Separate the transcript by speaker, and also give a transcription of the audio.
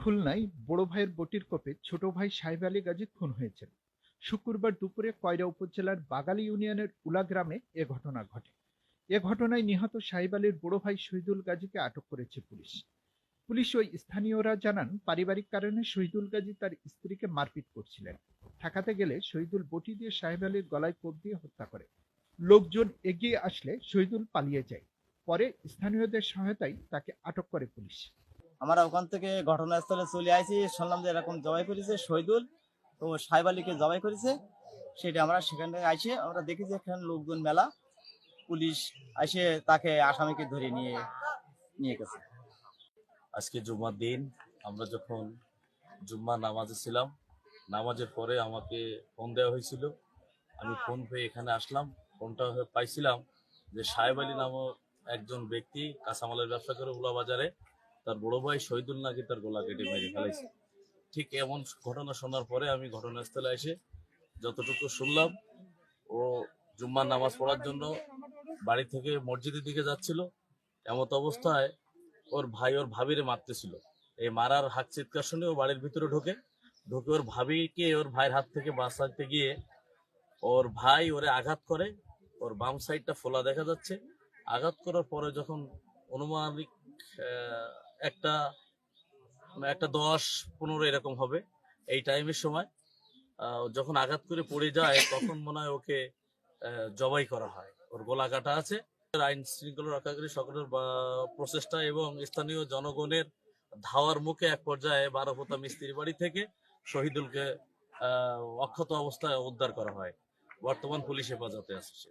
Speaker 1: খুলনায় বড় ভাইয়ের বটির কোপে ছোট ভাই সাহেব আলী গাজী খুন হয়েছেন। শুক্রবার দুপুরে কয়রা উপজেলার বাগালি ইউনিয়নের উলা গ্রামে এ ঘটনা ঘটে। এ ঘটনায় নিহত সাহেব আলীর বড় ভাই শহীদুল গাজীকে আটক করেছে পুলিশ। পুলিশ ওই স্থানীয়রা জানান, পারিবারিক কারণে শহীদুল গাজী তার স্ত্রীকে মারপিট করছিলেন। ঠেকাতে গেলে শহীদুল বটি দিয়ে সাহেব আলীর গলায় কোপ দিয়ে হত্যা করে। লোকজন এগিয়ে আসলে শহীদুল পালিয়ে যায়। পরে স্থানীয়দের সহায়তায় তাকে আটক করে পুলিশ।
Speaker 2: আমরা ওখান থেকে ঘটনাস্থলে চলে আসি শুনলাম যে এরকম জবাই করেছে শহীদুল, তো সাহেব আলীকে জবাই করেছে, সেটা আমরা সেখানে আসে আমরা দেখি যে এখানে লোকজন মেলা, পুলিশ এসে তাকে আসামিকে ধরে নিয়ে নিয়ে গেছে।
Speaker 3: আজকে জুম্মার দিন, আমরা যখন জুম্মা নামাজে ছিলাম, নামাজের পরে আমাকে ফোন দেওয়া হয়েছিল। আমি ফোন পেয়ে এখানে আসলাম, ফোনটা পাইছিলাম যে সাহেব আলী নামক একজন ব্যক্তি কাঁচামালের ব্যবসা করে উলা বাজারে তার বড় ভাই শহীদুল নাকি তার গোলা কেটে মেরে ফেলাইছে। ঠিক এমন ঘটনা শোনার পরে আমি ঘটনাস্থলে এসে যতটুকু শুনলাম, ও জুম্মার নামাজ পড়ার জন্য বাড়ি থেকে মসজিদের দিকে যাচ্ছিল। এমত অবস্থায় ওর ভাই ওর ভাবিরে মারতেছিল। এই মারার হাক চিৎকার শুনে ও বাড়ির ভিতরে ঢোকে। ঢুকে ওর ভাবিকে ওর ভাইয়ের হাত থেকে বাঁচাতে গিয়ে ওর ভাই ওরে আঘাত করে। ওর বাম সাইডটা ফোলা দেখা যাচ্ছে। আঘাত করার পরে যখন অনুমানিক একটা একটা দশ পনেরো এরকম হবে এই টাইমের সময়। যখন আঘাত করে পড়ে যায়, তখন মনে হয় ওকে জবাই করা হয়। ওর গলা কাটা আছে। আইন শৃঙ্খলা রক্ষাকারী সকলের প্রচেষ্টা এবং স্থানীয় জনগণের ধাওয়ার মুখে এক পর্যায়ে বারোপোতা মিস্ত্রি বাড়ি থেকে শহীদুলকে অক্ষত অবস্থায় উদ্ধার করা হয়। বর্তমান পুলিশ হেফাজতে সে।